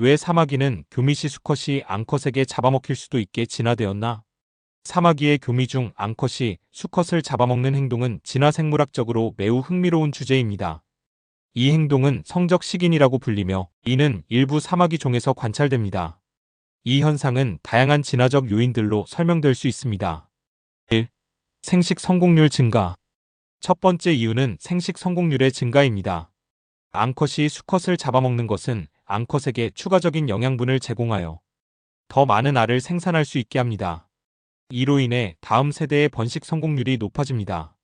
왜 사마귀는 교미시 수컷이 앙컷에게 잡아먹힐 수도 있게 진화되었나? 사마귀의 교미 중 앙컷이 수컷을 잡아먹는 행동은 진화 생물학적으로 매우 흥미로운 주제입니다. 이 행동은 성적 식인이라고 불리며 이는 일부 사마귀 종에서 관찰됩니다. 이 현상은 다양한 진화적 요인들로 설명될 수 있습니다. 1. 생식 성공률 증가. 첫 번째 이유는 생식 성공률의 증가입니다. 앙컷이 수컷을 잡아먹는 것은 앙컷에게 추가적인 영양분을 제공하여 더 많은 알을 생산할 수 있게 합니다. 이로 인해 다음 세대의 번식 성공률이 높아집니다.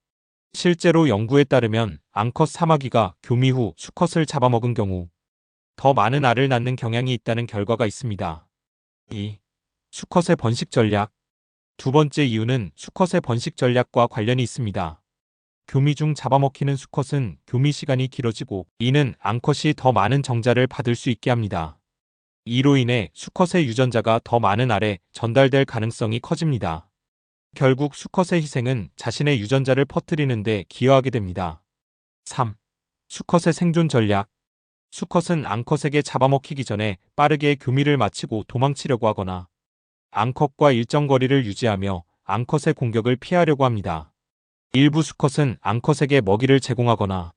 실제로 연구에 따르면 앙컷 사마귀가 교미 후 수컷을 잡아먹은 경우 더 많은 알을 낳는 경향이 있다는 결과가 있습니다. 2. 수컷의 번식 전략. 두 번째 이유는 수컷의 번식 전략과 관련이 있습니다. 교미 중 잡아먹히는 수컷은 교미 시간이 길어지고 이는 앙컷이 더 많은 정자를 받을 수 있게 합니다. 이로 인해 수컷의 유전자가 더 많은 알에 전달될 가능성이 커집니다. 결국 수컷의 희생은 자신의 유전자를 퍼뜨리는데 기여하게 됩니다. 3. 수컷의 생존 전략. 수컷은 앙컷에게 잡아먹히기 전에 빠르게 교미를 마치고 도망치려고 하거나 앙컷과 일정 거리를 유지하며 앙컷의 공격을 피하려고 합니다. 일부 수컷은 앙컷에게 먹이를 제공하거나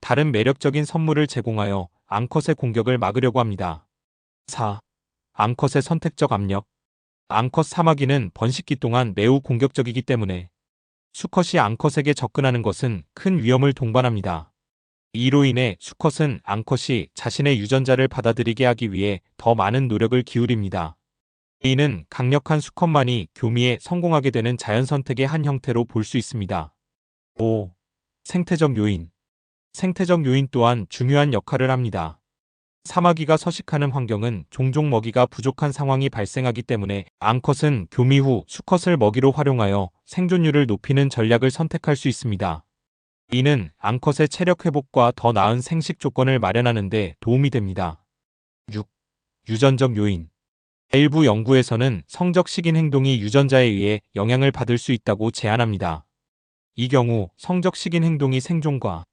다른 매력적인 선물을 제공하여 앙컷의 공격을 막으려고 합니다. 4. 앙컷의 선택적 압력. 앙컷 사마귀는 번식기 동안 매우 공격적이기 때문에 수컷이 앙컷에게 접근하는 것은 큰 위험을 동반합니다. 이로 인해 수컷은 앙컷이 자신의 유전자를 받아들이게 하기 위해 더 많은 노력을 기울입니다. 이는 강력한 수컷만이 교미에 성공하게 되는 자연 선택의 한 형태로 볼 수 있습니다. 5. 생태적 요인. 생태적 요인 또한 중요한 역할을 합니다. 사마귀가 서식하는 환경은 종종 먹이가 부족한 상황이 발생하기 때문에 앙컷은 교미 후 수컷을 먹이로 활용하여 생존율을 높이는 전략을 선택할 수 있습니다. 이는 앙컷의 체력 회복과 더 나은 생식 조건을 마련하는 데 도움이 됩니다. 6. 유전적 요인. 일부 연구에서는 성적 식인 행동이 유전자에 의해 영향을 받을 수 있다고 제안합니다. 이 경우 성적 식인 행동이 생존과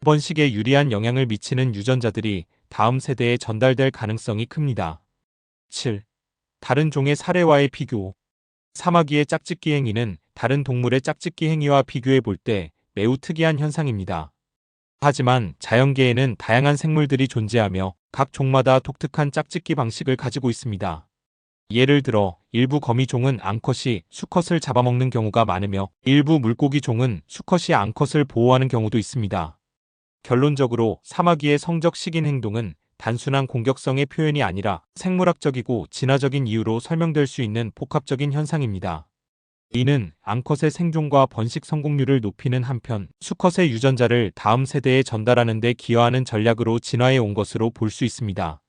번식에 유리한 영향을 미치는 유전자들이 다음 세대에 전달될 가능성이 큽니다. 7. 다른 종의 사례와의 비교. 사마귀의 짝짓기 행위는 다른 동물의 짝짓기 행위와 비교해 볼 때 매우 특이한 현상입니다. 하지만 자연계에는 다양한 생물들이 존재하며 각 종마다 독특한 짝짓기 방식을 가지고 있습니다. 예를 들어 일부 거미종은 앙컷이 수컷을 잡아먹는 경우가 많으며 일부 물고기 종은 수컷이 앙컷을 보호하는 경우도 있습니다. 결론적으로 사마귀의 성적 식인 행동은 단순한 공격성의 표현이 아니라 생물학적이고 진화적인 이유로 설명될 수 있는 복합적인 현상입니다. 이는 앙컷의 생존과 번식 성공률을 높이는 한편 수컷의 유전자를 다음 세대에 전달하는 데 기여하는 전략으로 진화해 온 것으로 볼 수 있습니다.